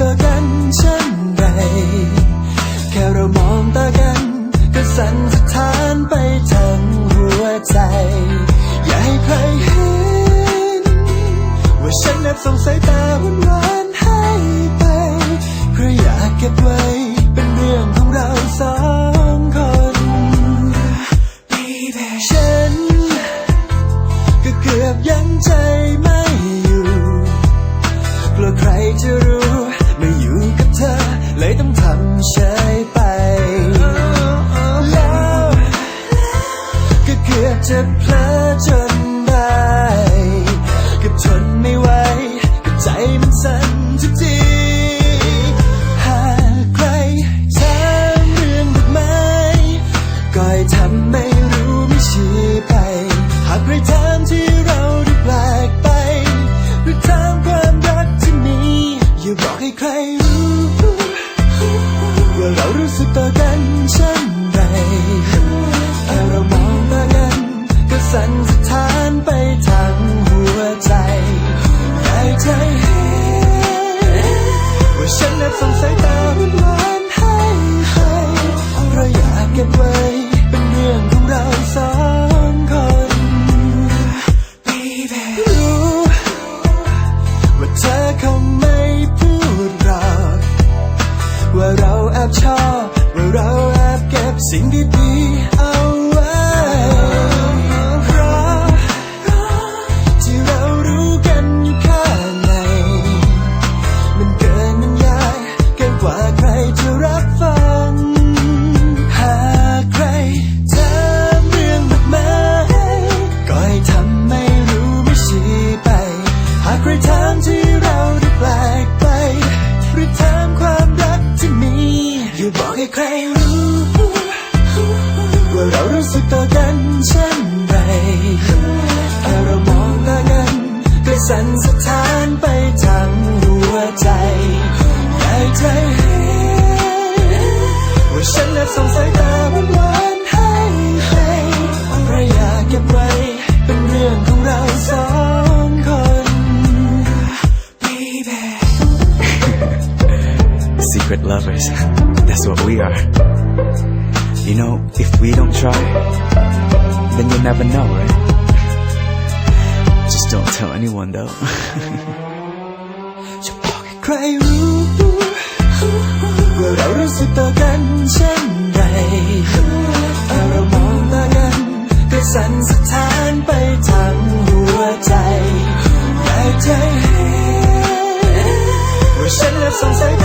ตากันเช่นไรแค่เรามองตากัน ก็สั่นสะท้านไปทั้งหัวใจ อย่าให้ใครเห็น ว่าฉันแอบสงสัยตาวันวานให้ไป เพราะอยากเก็บไว้เป็นเรื่องของเราสองคน ฉัน ก็เกือบยั้งใจไม่อยู่กลัวใครจะรู้ show. sing it lovers. That's what we are. You know, if we don't try, then you'll never know, right? Just don't tell anyone though. cry don't